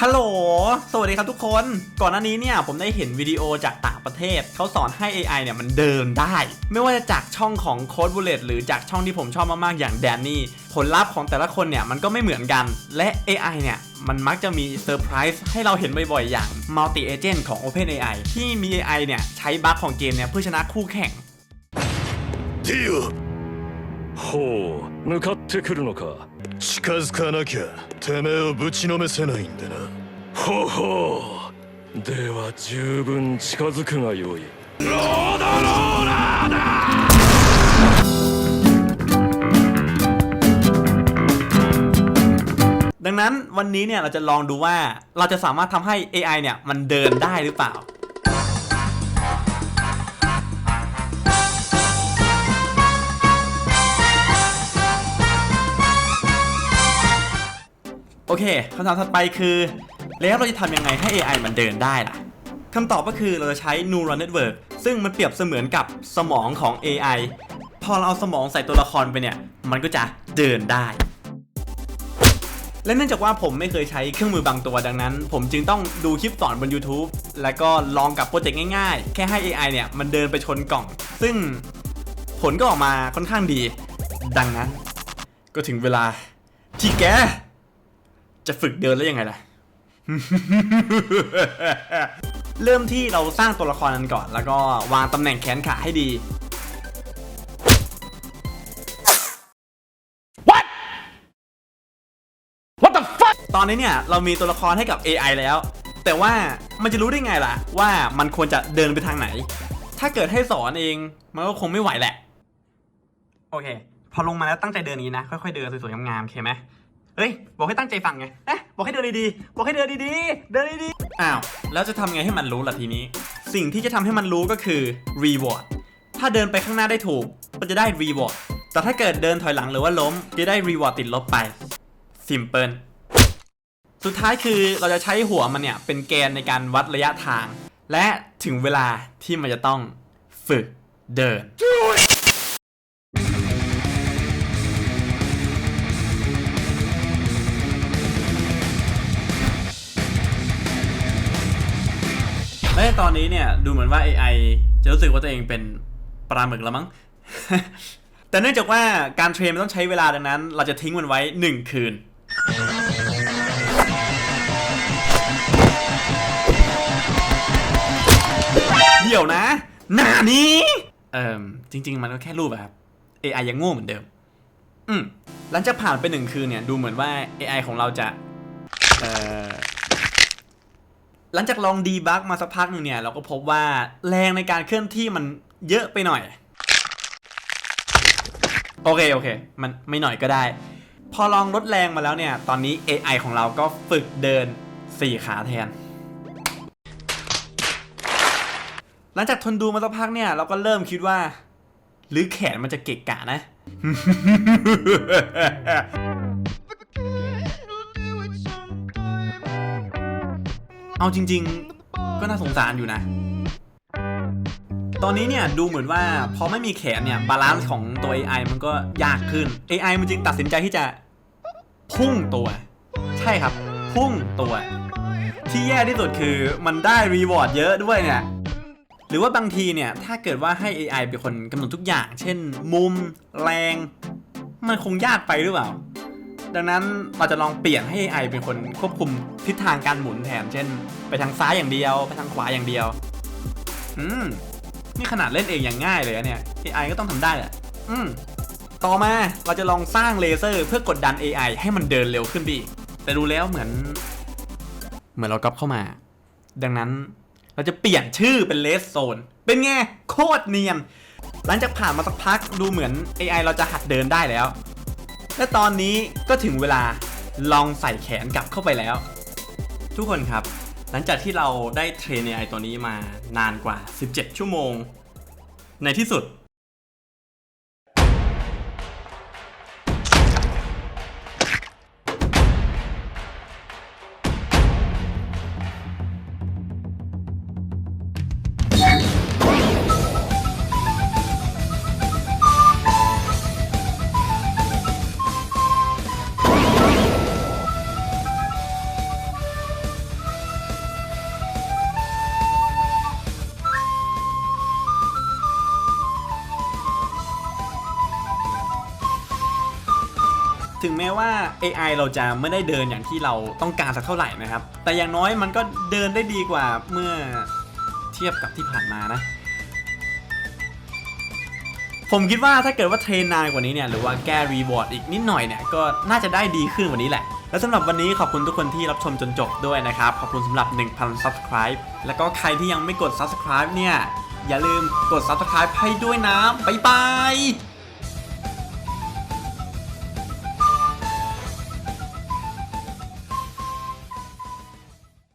ฮัลโหล สวัสดีครับทุกคน ก่อนหน้านี้เนี่ยผมได้เห็นวิดีโอจากต่างประเทศ เขาสอนให้ AI เนี่ยมันเดินได้ ไม่ว่าจะจากช่องของโค้ดบูเลตหรือจากช่องที่ผมชอบมาก ๆ อย่างแดนนี่ ผลลัพธ์ของแต่ละคนเนี่ยมันก็ไม่เหมือนกัน และ AI เนี่ยมันมักจะมีเซอร์ไพรส์ให้เราเห็นบ่อย ๆ อย่าง Multi Agent ของ OpenAI ที่มี AI เนี่ยใช้บั๊กของเกมเนี่ยเพื่อชนะคู่แข่ง ディオほう向かってくるのか近づかなきゃてめえをぶちのめせないんでな ほうほうでは十分近づくがよいดังนั้นวันนี้เนี่ยเราจะลองดูว่าเราจะสามารถทำให้ AI เนี่ยมันเดินได้หรือเปล่า เคคำถามถัดไปคือ แล้วเราจะทำยังไงให้ AI มันเดินได้ล่ะคำตอบก็คือเราจะใช้ neural network ซึ่งมันเปรียบเสมือนกับสมองของ AI พอเราเอาสมองใส่ตัวละครไปเนี่ย มันก็จะเดินได้ และเนื่องจากว่าผมไม่เคยใช้เครื่องมือบางตัวดังนั้น ผมจึงต้องดูคลิปสอนบน YouTube แล้วก็ลองกับโปรเจกต์ง่ายๆ แค่ให้ AI เนี่ย มันเดินไปชนกล่อง ซึ่งผลก็ออกมาค่อนข้างดี ดังนั้น ก็ถึงเวลาที่แก จะฝึกเดินแล้วยังไงล่ะ เริ่มที่เราสร้างตัวละครกันก่อน แล้วก็วางตำแหน่งแขนขาให้ดีตอนนี้เนี่ยเรามีตัวละครให้กับ AI แล้ว แต่ว่ามันจะรู้ได้ไงล่ะ ว่ามันควรจะเดินไปทางไหน ถ้าเกิดให้สอนเอง มันก็คงไม่ไหวแหละ โอเค พอลงมาแล้วตั้งใจเดินนี้นะ ค่อยๆเดินสวยๆงามๆโอเคไหม เฮ้ย บอกให้ตั้งใจฟังไงเอ๊ะบอกให้เดินดีๆ บอกให้เดินดีๆ เดินดีๆ อ้าว แล้วจะทำไงให้มันรู้ล่ะทีนี้ สิ่งที่จะทำให้มันรู้ก็คือ reward ถ้าเดินไปข้างหน้าได้ถูกก็จะได้ reward แต่ถ้าเกิดเดินถอยหลังหรือว่าล้ม จะได้ reward ติดลบไป simple สุดท้ายคือเราจะใช้หัวมันเนี่ยเป็นแกนในการวัดระยะทาง และถึงเวลาที่มันจะต้องฝึกเดิน และตอนนี้เนี่ยดูเหมือนว่า AI จะรู้สึกว่าตัวเองเป็นปลาหมึกแล้วมั้ง แต่เนื่องจากว่าการเทรนมันต้องใช้เวลาดังนั้น เราจะทิ้งมันไว้ 1 คืน เดี๋ยวนะ หน้านี้เอ่มจริง ๆ มันก็แค่รูปอะครับ AI ยังโง่เหมือนเดิม อืมหลังจากผ่านไปหนึ่งคืนเนี่ย ดูเหมือนว่า AI ของเราจะ เอ่อ หลังจากลองดีบักมาสักพักหนึ่งเนี่ย เราก็พบว่าแรงในการเคลื่อนที่มันเยอะไปหน่อย โอเค โอเค มันไม่หน่อยก็ได้ พอลองลดแรงมาแล้วเนี่ย ตอนนี้ AI ของเราก็ฝึกเดิน 4 ขาแทน หลังจากทนดูมาสักพักเนี่ย เราก็เริ่มคิดว่า หรือแขนมันจะเกะกะนะ เอาจริง ๆ ก็น่าสงสารอยู่นะ ตอนนี้เนี่ยดูเหมือนว่าพอไม่มีแขนเนี่ยบาลานซ์ของตัว AI มันก็ยากขึ้น AI มันจึงตัดสินใจที่จะพุ่งตัว ใช่ครับ พุ่งตัว ที่แย่ที่สุดคือมันได้รีวอร์ดเยอะด้วยเนี่ยหรือว่าบางทีเนี่ยถ้าเกิดว่าให้ AI เป็นคนกำหนดทุกอย่าง เช่น มุม แรง มันคงยากไปหรือเปล่า ดังนั้นเราจะลองเปลี่ยนให้ AI เป็นคนควบคุมทิศทางการหมุนแทนเช่น ไปทางซ้ายอย่างเดียว ไปทางขวาอย่างเดียว อืม นี่ขนาดเล่นเองอย่างง่ายเลยเนี่ย AI ก็ต้องทำได้แหละ อืม ต่อมาเราจะลองสร้างเลเซอร์เพื่อกดดัน AI ให้มันเดินเร็วขึ้นไปอีกแต่ดูแล้วเหมือน เหมือนเราก๊อปเข้ามา ดังนั้นเราจะเปลี่ยนชื่อเป็นเลสโซน เป็นไงโคตรเนียน หลังจากผ่านมาสักพักดูเหมือน AI เราจะหัดเดินได้แล้ว และตอนนี้ก็ถึงเวลาลองใส่แขนกลับเข้าไปแล้ว ทุกคนครับ หลังจากที่เราได้เทรน AI ตัวนี้มานานกว่า 17 ชั่วโมง ในที่สุด ถึงแม้ว่า AI เราจะไม่ได้เดินอย่างที่เราต้องการสักเท่าไหร่นะครับ แต่อย่างน้อยมันก็เดินได้ดีกว่าเมื่อเทียบกับที่ผ่านมานะ ผมคิดว่าถ้าเกิดว่าเทรนนานกว่านี้เนี่ยหรือว่าแก้รีวอร์ดอีกนิดหน่อยเนี่ยก็น่าจะได้ดีขึ้นกว่านี้แหละ และสำหรับวันนี้ขอบคุณทุกคนที่รับชมจนจบด้วยนะครับ ขอบคุณสำหรับ 1,000 subscribe แล้วก็ใครที่ยังไม่กด subscribe เนี่ยอย่าลืมกด subscribe ให้ด้วยนะบ๊ายบาย